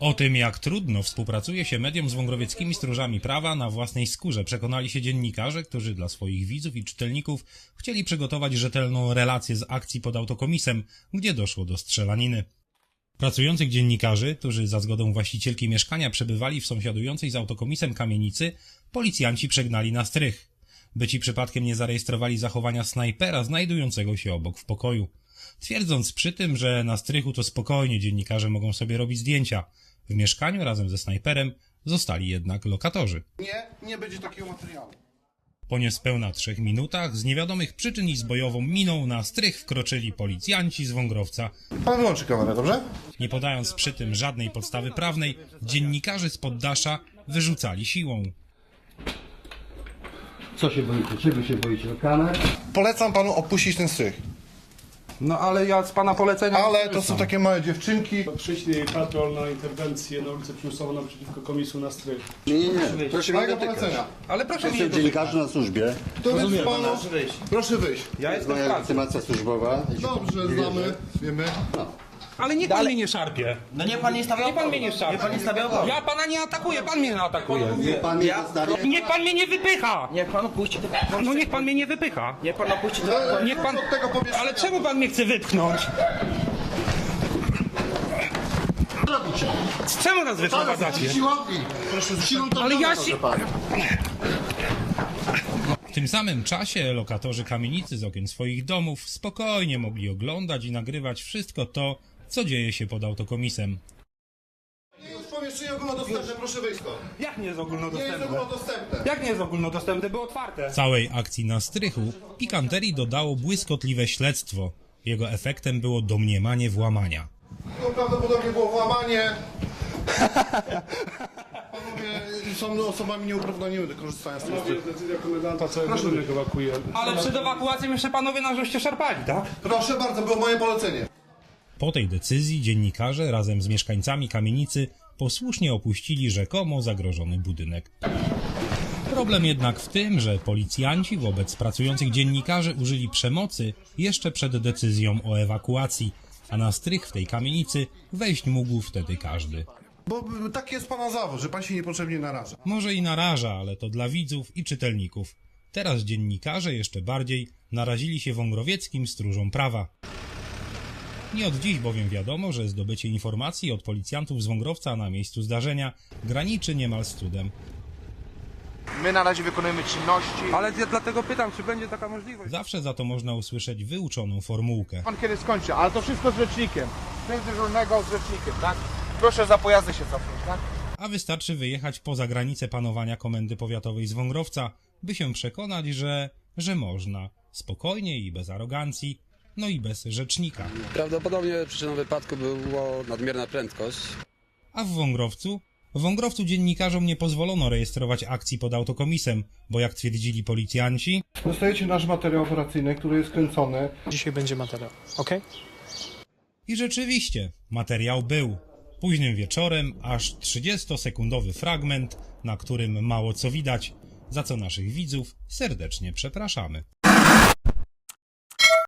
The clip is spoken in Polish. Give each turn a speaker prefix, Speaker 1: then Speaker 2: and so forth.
Speaker 1: O tym, jak trudno współpracuje się mediom z wągrowieckimi stróżami prawa, na własnej skórze przekonali się dziennikarze, którzy dla swoich widzów i czytelników chcieli przygotować rzetelną relację z akcji pod autokomisem, gdzie doszło do strzelaniny. Pracujących dziennikarzy, którzy za zgodą właścicielki mieszkania przebywali w sąsiadującej z autokomisem kamienicy, policjanci przegnali na strych. By ci przypadkiem nie zarejestrowali zachowania snajpera znajdującego się obok w pokoju. Twierdząc przy tym, że na strychu to spokojnie dziennikarze mogą sobie robić zdjęcia. W mieszkaniu razem ze snajperem zostali jednak lokatorzy.
Speaker 2: Nie, nie będzie takiego materiału.
Speaker 1: Po niespełna trzech minutach z niewiadomych przyczyn i z bojową miną na strych wkroczyli policjanci z Wągrowca.
Speaker 2: Pan wyłączy kamerę, dobrze?
Speaker 1: Nie podając przy tym żadnej podstawy prawnej, dziennikarzy z poddasza wyrzucali siłą.
Speaker 3: Co się boicie? Czego się boicie? Kamer?
Speaker 2: Polecam panu opuścić ten strych.
Speaker 4: No ale ja z pana polecenia...
Speaker 2: Ale to są takie małe dziewczynki.
Speaker 5: Przyszli patrol na interwencję na ulicę Przymusową naprzeciwko komisu na strych.
Speaker 3: Nie, nie, nie. Proszę mnie
Speaker 2: Mojego
Speaker 3: dotykać.
Speaker 2: polecenia.
Speaker 4: Ale proszę mnie nie
Speaker 3: Jestem
Speaker 4: dotykać.
Speaker 3: dziennikarzem na służbie.
Speaker 2: To jest panu... Proszę wyjść.
Speaker 4: Ja jestem w
Speaker 3: Moja
Speaker 4: pracy.
Speaker 3: legitymacja służbowa.
Speaker 2: Dobrze, znamy, wiemy.
Speaker 4: Ale niech pan mnie nie szarpie.
Speaker 6: No nie pan nie stawiał
Speaker 4: Niech pan mnie nie szarpie.
Speaker 6: Nie pan nie stawiał
Speaker 4: Ja pana nie atakuję, pan mnie atakuje.
Speaker 3: Pan mnie zostawi.
Speaker 4: Niech pan mnie nie wypycha!
Speaker 6: Niech pan opuści to.
Speaker 4: No niech pan mnie nie wypycha.
Speaker 6: Niech pan opuści to.
Speaker 4: Niech pan...
Speaker 2: Od tego pomieszczenia.
Speaker 4: Ale czemu pan mnie chce wypchnąć? Czemu nas wyprowadzacie?
Speaker 2: Siłowni. Proszę siłą to
Speaker 4: Ale ja
Speaker 2: proszę
Speaker 4: si-
Speaker 2: pana.
Speaker 1: W tym samym czasie lokatorzy kamienicy z okien swoich domów spokojnie mogli oglądać i nagrywać wszystko to, co dzieje się pod autokomisem.
Speaker 2: Już pomieszczenie ogólnodostępne, proszę wyjść stąd.
Speaker 4: Jak nie jest
Speaker 2: Nie jest
Speaker 4: ogólnodostępne?
Speaker 2: ogólnodostępne.
Speaker 4: Jak nie jest ogólnodostępne? Było otwarte.
Speaker 1: Całej akcji na strychu pikanterii dodało błyskotliwe śledztwo. Jego efektem było domniemanie włamania.
Speaker 2: To prawdopodobnie było włamanie. Panowie są osobami nieuprawnionymi do korzystania z tego.
Speaker 5: Decyzja komendanta cały budynek ewakuuje.
Speaker 4: Ale przed ewakuacją jeszcze panowie nas żeście szarpali, tak?
Speaker 2: Proszę bardzo, było moje polecenie.
Speaker 1: Po tej decyzji dziennikarze razem z mieszkańcami kamienicy posłusznie opuścili rzekomo zagrożony budynek. Problem jednak w tym, że policjanci wobec pracujących dziennikarzy użyli przemocy jeszcze przed decyzją o ewakuacji, a na strych w tej kamienicy wejść mógł wtedy każdy.
Speaker 2: Bo taki jest pana zawód, że pan się niepotrzebnie naraża.
Speaker 1: Może i naraża, ale to dla widzów i czytelników. Teraz dziennikarze jeszcze bardziej narazili się wągrowieckim stróżom prawa. Nie od dziś bowiem wiadomo, że zdobycie informacji od policjantów z Wągrowca na miejscu zdarzenia graniczy niemal z cudem.
Speaker 7: My na razie wykonujemy czynności.
Speaker 4: Ale ja dlatego pytam, czy będzie taka możliwość.
Speaker 1: Zawsze za to można usłyszeć wyuczoną formułkę.
Speaker 7: Pan kiedy skończy, ale to wszystko z rzecznikiem. Część dyżurnego z rzecznikiem, tak? Proszę za pojazdy się cofnąć, tak?
Speaker 1: A wystarczy wyjechać poza granicę panowania Komendy Powiatowej z Wągrowca, by się przekonać, że, że można. Spokojnie i bez arogancji, no i bez rzecznika.
Speaker 8: Prawdopodobnie przyczyną wypadku było nadmierna prędkość.
Speaker 1: A w Wągrowcu? W Wągrowcu dziennikarzom nie pozwolono rejestrować akcji pod autokomisem, bo jak twierdzili policjanci,
Speaker 2: Dostajecie nasz materiał operacyjny, który jest kręcony.
Speaker 5: Dzisiaj będzie materiał, ok?
Speaker 1: i rzeczywiście, materiał był. Późnym wieczorem aż 30-sekundowy fragment, na którym mało co widać, za co naszych widzów serdecznie przepraszamy.